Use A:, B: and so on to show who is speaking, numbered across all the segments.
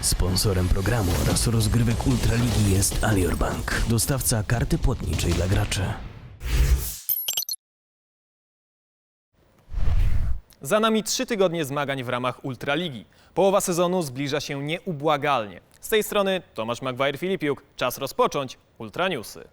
A: Sponsorem programu oraz rozgrywek Ultraligi jest Alior Bank, dostawca karty płatniczej dla graczy.
B: Za nami trzy tygodnie zmagań w ramach Ultraligi. Połowa sezonu zbliża się nieubłagalnie. Z tej strony Tomasz Maguire-Filipiuk. Czas rozpocząć Ultraniusy.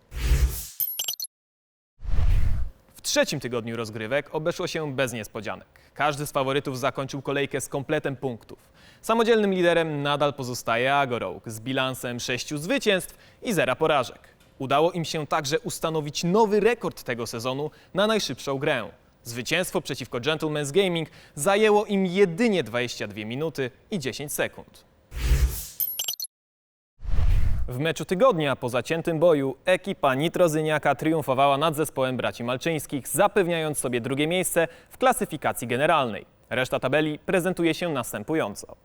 B: Trzecim tygodniu rozgrywek obeszło się bez niespodzianek. Każdy z faworytów zakończył kolejkę z kompletem punktów. Samodzielnym liderem nadal pozostaje Agorołk z bilansem sześciu zwycięstw i zera porażek. Udało im się także ustanowić nowy rekord tego sezonu na najszybszą grę. Zwycięstwo przeciwko Gentleman's Gaming zajęło im jedynie 22 minuty i 10 sekund. W meczu tygodnia po zaciętym boju ekipa Nitrozyniaka triumfowała nad zespołem braci Malczyńskich, zapewniając sobie drugie miejsce w klasyfikacji generalnej. Reszta tabeli prezentuje się następująco.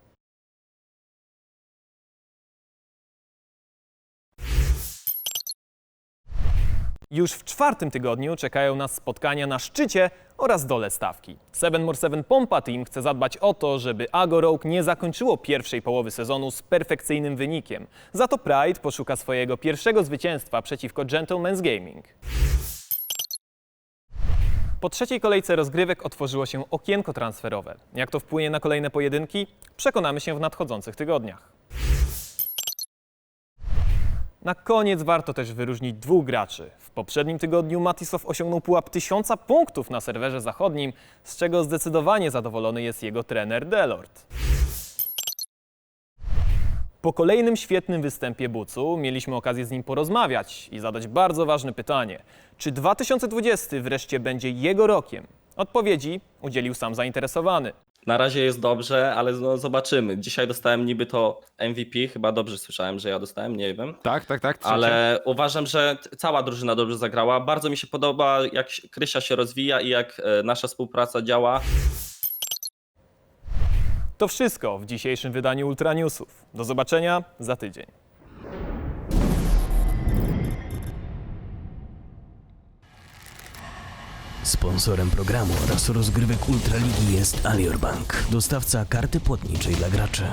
B: Już w czwartym tygodniu czekają nas spotkania na szczycie oraz dole stawki. Seven More Seven Pompa Team chce zadbać o to, żeby Ago Rogue nie zakończyło pierwszej połowy sezonu z perfekcyjnym wynikiem. Za to Pride poszuka swojego pierwszego zwycięstwa przeciwko Gentleman's Gaming. Po trzeciej kolejce rozgrywek otworzyło się okienko transferowe. Jak to wpłynie na kolejne pojedynki? Przekonamy się w nadchodzących tygodniach. Na koniec warto też wyróżnić dwóch graczy. W poprzednim tygodniu Matisow osiągnął pułap tysiąca punktów na serwerze zachodnim, z czego zdecydowanie zadowolony jest jego trener Delort. Po kolejnym świetnym występie Bucu mieliśmy okazję z nim porozmawiać i zadać bardzo ważne pytanie. Czy 2020 wreszcie będzie jego rokiem? Odpowiedzi udzielił sam zainteresowany.
C: Na razie jest dobrze, ale no zobaczymy. Dzisiaj dostałem niby to MVP, chyba dobrze słyszałem, że ja dostałem, nie wiem.
D: Tak, tak, tak. trzecie.
C: Ale uważam, że cała drużyna dobrze zagrała. Bardzo mi się podoba, jak Krysia się rozwija i jak e, nasza współpraca działa.
B: To wszystko w dzisiejszym wydaniu Ultra Newsów. Do zobaczenia za tydzień.
A: Sponsorem programu oraz rozgrywek Ultraligi jest Alior Bank, dostawca karty płatniczej dla graczy.